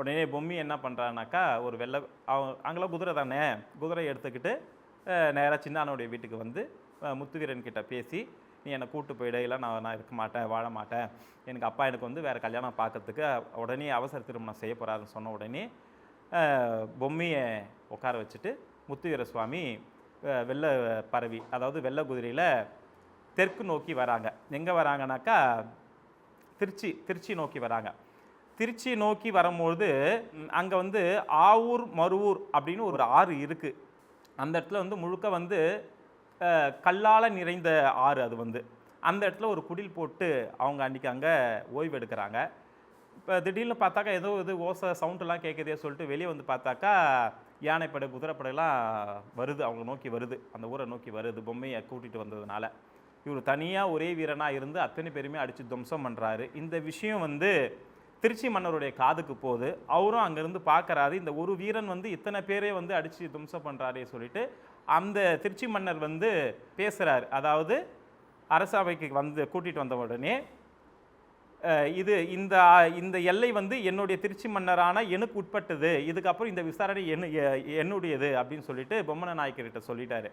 உடனே பொம்மி என்ன பண்ணுறானாக்கா ஒரு வெள்ளை அவன் அங்கெல்லாம் குதிரை தானே? குதிரை எடுத்துக்கிட்டு நேராக சின்னானுடைய வீட்டுக்கு வந்து முத்துவீரன் கிட்ட பேசி நீ என்னை கூட்டு போயிடு இல்லை நான் நான் இருக்க மாட்டேன் வாழ மாட்டேன். எனக்கு அப்பா எனக்கு வந்து வேறு கல்யாணம் பார்க்கறதுக்கு உடனே அவசர திருமணம் செய்ய போகிறாருன்னு சொன்ன உடனே பொம்மையை பொம்மியை உட்கார வச்சுட்டு முத்துவீர சுவாமி வெள்ள வெள்ளை பரவி அதாவது வெள்ளை குதிரையில் தெற்கு நோக்கி வராங்க. எங்கே வராங்கனாக்கா திருச்சி திருச்சி நோக்கி வராங்க. திருச்சி நோக்கி வரும்பொழுது அங்கே வந்து ஆவூர் மருவூர் அப்படின்னு ஒரு ஆறு இருக்குது அந்த இடத்துல வந்து முழுக்க வந்து கல்லால் நிறைந்த ஆறு அது வந்து. அந்த இடத்துல ஒரு குடில் போட்டு அவங்க அன்றைக்கி அங்கே ஓய்வு எடுக்கிறாங்க. இப்போ திடீர்னு பார்த்தாக்கா ஏதோ இது ஓசை சவுண்டெல்லாம் கேட்குதே சொல்லிட்டு வெளியே வந்து பார்த்தாக்கா யானைப்படை குதிரைப்படையெல்லாம் வருது அவங்க நோக்கி வருது. அந்த ஊரை நோக்கி வருது பொம்மையை கூட்டிகிட்டு வந்ததுனால. இவர் தனியாக ஒரே வீரனாக இருந்து அத்தனை பேருமே அடித்து துவம்சம் பண்ணுறாரு இந்த விஷயம் வந்து திருச்சி மன்னருடைய காதுக்கு போகுது. அவரும் அங்கேருந்து பார்க்குறாரு. இந்த ஒரு வீரன் வந்து இத்தனை பேரே வந்து அடித்து தும்சம் பண்ணுறாரே சொல்லிட்டு அந்த திருச்சி மன்னர் வந்து பேசுகிறார் அதாவது அரசவைக்கு வந்து கூட்டிகிட்டு வந்த உடனே இது இந்த இந்த எல்லை வந்து என்னுடைய திருச்சி மன்னரான எனக்கு உட்பட்டது. இதுக்கப்புறம் இந்த விசாரணை என்ன என்னுடையது அப்படின்னு சொல்லிட்டு பொம்மன நாயக்கர்கிட்ட சொல்லிட்டாரு.